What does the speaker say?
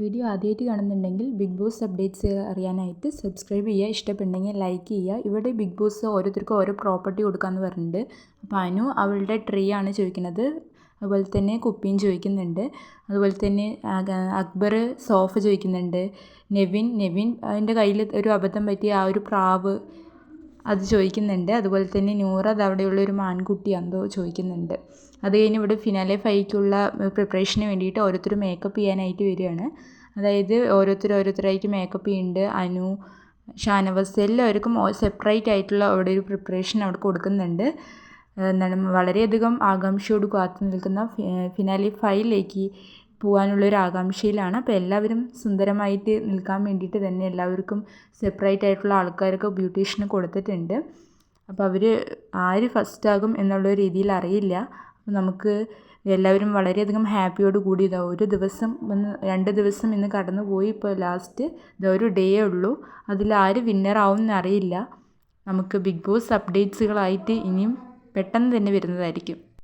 Video ആദ്യമായിട്ട് കാണുന്നുണ്ടെങ്കിൽ Bigg Boss updates അറിയാനായിട്ട് സബ്സ്ക്രൈബ് ചെയ്യുക. ഇഷ്ടപ്പെട്ടെങ്കിൽ ലൈക്ക് ചെയ്യുക. ഇവിടെ ബിഗ് ബോസ് ഓരോരുത്തർക്കും ഓരോ പ്രോപ്പർട്ടി കൊടുക്കാമെന്ന് പറഞ്ഞിട്ടുണ്ട്. അപ്പോൾ അനു അവളുടെ ട്രീ ആണ് ചോദിക്കുന്നത്. അതുപോലെ തന്നെ കുപ്പിയും ചോദിക്കുന്നുണ്ട്. അതുപോലെ തന്നെ അക്ബർ സോഫ ചോദിക്കുന്നുണ്ട്. നെവിൻ നെവിൻ അതിന്റെ കയ്യിൽ ഒരു അബദ്ധം പറ്റിയ ആ ഒരു പ്രാവ് അത് ചോദിക്കുന്നുണ്ട്. അതുപോലെ തന്നെ നൂറ അത് അവിടെയുള്ള ഒരു എന്തോ ചോദിക്കുന്നുണ്ട്. അത് കഴിഞ്ഞ് ഇവിടെ ഫിനാലെ ഫൈക്കുള്ള പ്രിപ്പറേഷന് വേണ്ടിയിട്ട് ഓരോരുത്തർ മേക്കപ്പ് ചെയ്യാനായിട്ട് വരികയാണ്. അതായത് ഓരോരുത്തർ ഓരോരുത്തരായിട്ട് മേക്കപ്പ് ചെയ്യുന്നുണ്ട്. അനു ഷാനവാസ് എല്ലാവർക്കും സെപ്പറേറ്റ് ആയിട്ടുള്ള അവിടെ ഒരു പ്രിപ്പറേഷൻ അവിടെ കൊടുക്കുന്നുണ്ട്. എന്താണ് വളരെയധികം ആകാംക്ഷയോട് കാത്തു നിൽക്കുന്ന ഫിനാലെ ഫൈവിലേക്ക് പോകാനുള്ളൊരു ആകാംക്ഷയിലാണ് അപ്പോൾ എല്ലാവരും സുന്ദരമായിട്ട് നിൽക്കാൻ വേണ്ടിയിട്ട് തന്നെ എല്ലാവർക്കും സെപ്പറേറ്റ് ആയിട്ടുള്ള ആൾക്കാരൊക്കെ ബ്യൂട്ടീഷ്യന് കൊടുത്തിട്ടുണ്ട്. അപ്പോൾ അവർ ആര് ഫസ്റ്റ് ആകും എന്നുള്ള രീതിയിൽ അറിയില്ല. അപ്പോൾ നമുക്ക് എല്ലാവരും വളരെയധികം ഹാപ്പിയോട് കൂടി ഇതാ ഒരു ദിവസം ഒന്ന് രണ്ട് ദിവസം ഇന്ന് കടന്നു പോയി ഇപ്പോൾ ലാസ്റ്റ് ഇതാ ഒരു ഡേ ഉള്ളൂ. അതിൽ ആര് വിന്നർ ആവും എന്നറിയില്ല. നമുക്ക് ബിഗ് ബോസ് അപ്ഡേറ്റ്സുകളായിട്ട് ഇനിയും പെട്ടെന്ന് തന്നെ വരുന്നതായിരിക്കും.